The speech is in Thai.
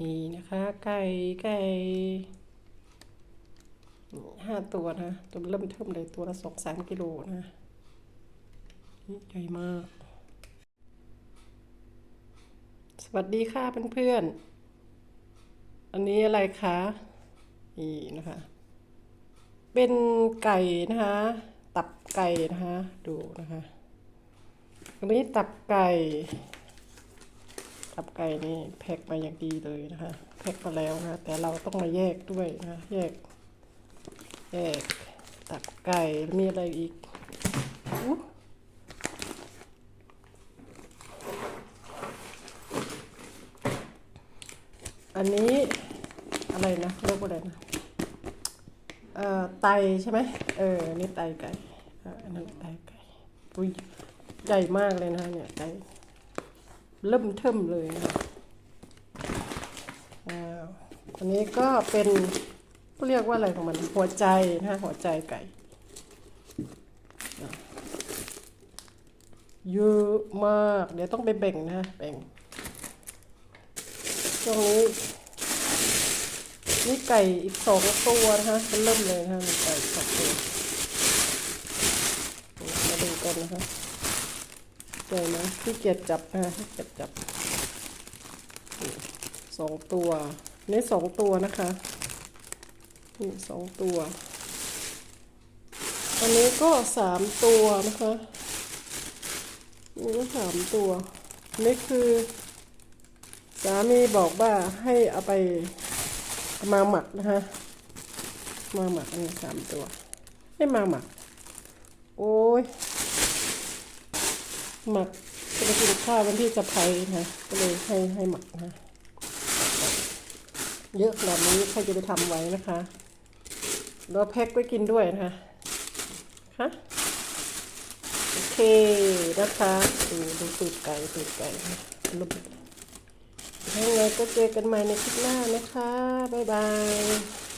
นี่นะคะ ไก่ไก่ห้าตัวนะตัวเริ่มเทิมเลยตัวละสองสามกิโลนะใหญ่มาก สวัสดีค่ะเพื่อนๆ อันนี้อะไรคะนี่นะคะ เป็นไก่นะคะ ตับไก่นะคะ ดูนะคะอันนี้ตับไก่ ตับไก่นี่แพ็คมาอย่างดีเลยนะคะแพ็คมาแล้วนะแต่เราต้องมาแยกด้วยนะแยก แยกตับไก่มีอะไรอีกอันนี้อะไรนะเรียกว่าอะไรนะเอ่อไตใช่ไหมเอออันนี่ไตไก่เอออันนั้นไตไก่อุ้ยใหญ่มากเลยนะเนี่ยไก่ เริ่มเทิมเลยนะคะอ้าวอันนี้ก็เป็นเรียกว่าอะไรของมัน หัวใจนะคะหัวใจไก่เยอะมาก เดี๋ยวต้องไปแบ่งนะแบ่งตรงนี้นี่ไก่อีกสองตัวนะคะเริ่มเลยนะคะไก่สองตัวมาดูกันนะคะ ใช่ไหมที่เกียจจับนะที่เกียจจับสองตัวนี่สองตัวนะคะนี่สองตัวอันนี้ก็สามตัวนะคะนี่ก็สามตัวนี่คือสามีบอกว่าให้เอาไปมาหมักนะคะมาหมักนนี้สามตัว ให้มาหมัก โอ้ย หมักจะไปกินข้าววันที่จะไปนะก็เลยให้ให้หมักนะ เยอะขนาดนี้ใครจะไปทำไว้นะคะเราแพ็คไว้กินด้วยนะคะฮะโอเคนะคะดูดูตูดไก่ตูดไก่นะรูปยังไงก็เจอกันใหม่ในคลิปหน้านะคะ บ๊ายบาย